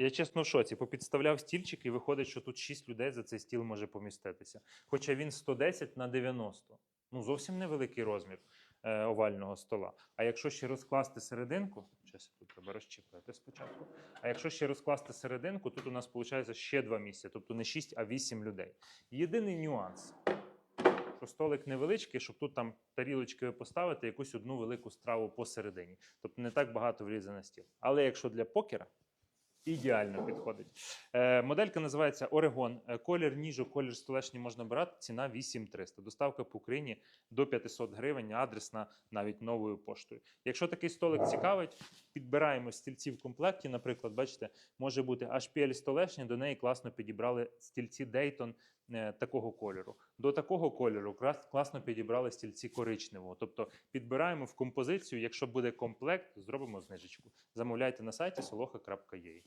Я чесно в шоці. Попідставляв стільчик і виходить, що тут 6 людей за цей стіл може поміститися. Хоча він 110 на 90. Ну, зовсім невеликий розмір е, овального стола. А якщо ще розкласти серединку, зараз тут треба розчепити спочатку. А якщо ще розкласти серединку, тут у нас виходить ще два місця, тобто не 6, а 8 людей. Єдиний нюанс, що столик невеличкий, щоб тут там тарілочки поставити якусь одну велику страву посередині. Тобто не так багато влізе на стіл. Але якщо для покера, ідеально підходить. Е, моделька називається Орегон. Е, Колір ніжу, колір столешні можна брати. Ціна 8300. Доставка по Україні до 500 гривень, адресна навіть новою поштою. Якщо такий столик цікавить, підбираємо стільці в комплекті. Наприклад, бачите, може бути HPL столешня, до неї класно підібрали стільці Dayton е, такого кольору. До такого кольору класно підібрали стільці коричневого. Тобто підбираємо в композицію. Якщо буде комплект, зробимо знижечку. Замовляйте на сайті soloha.ua.